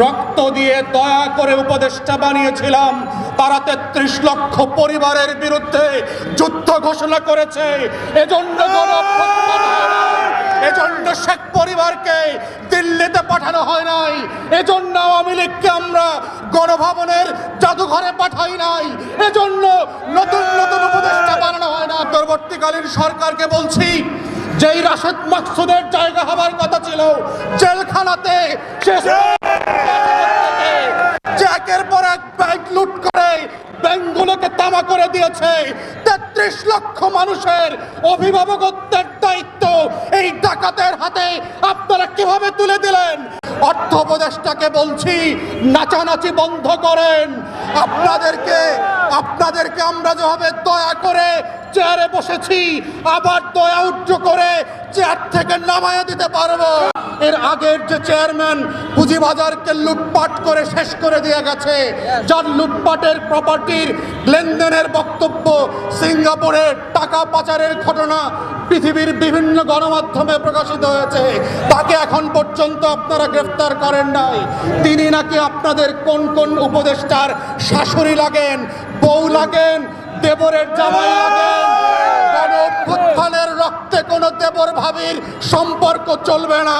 রক্ত দিয়ে দয়া করে উপদেষ্টা বানিয়েছিলাম। তারা তেত্রিশ লক্ষ পরিবারের বিরুদ্ধে যুদ্ধ ঘোষণা করেছে। এজন্য। এজন্য শেখ পরিবারকে দিল্লিতে পাঠানো হয় নাই। এজন্য আওয়ামী লীগকে আমরা গণভবনের জাদুঘরে পাঠাই নাই। এজন্য নতুন নতুন উপদেষ্টা বানানো হয় না পরবর্তীকালীন সরকারকে বলছি, যেই রাশেদ মাকসুদের জায়গা হবার কথা ছিল, জেলখানাতে সে একের পর এক ব্যাংক লুট করে ব্যাংকগুলোকে তামা করে দিয়েছে। তেত্রিশ লক্ষ মানুষের অভিভাবকত্বের দায়িত্ব এই ডাকাতের হাতে। আপনারা কীভাবে তুলে দিলেন? অর্থ উপদেষ্টাকে বলছি, নাচানাচি বন্ধ করেন। আপনাদেরকে আপনাদেরকে আমরা যেভাবে দয়া করে চেয়ারে বসেছি, আবার দয়া উজ্জ করে চেয়ার থেকে নামায়া দিতে পারব। এর আগের যে চেয়ারম্যান পুঁজিবাজারকে লুটপাট করে শেষ করে দিয়ে গেছে, যার লুটপাটের প্রপার্টির লেনদেনের বক্তব্য সিঙ্গাপুরের টাকা পাচারের ঘটনা পৃথিবীর বিভিন্ন গণমাধ্যমে প্রকাশিত হয়েছে। তাকে এখন পর্যন্ত আপনারা গ্রেফতার করেন নাই। তিনি নাকি আপনাদের কোন কোন উপদেষ্টার শাশুড়ি লাগেন, বউ লাগেন, দেবরের জামাই লাগেন? রক্তে কোনো দেবর ভাবির সম্পর্ক চলবে না?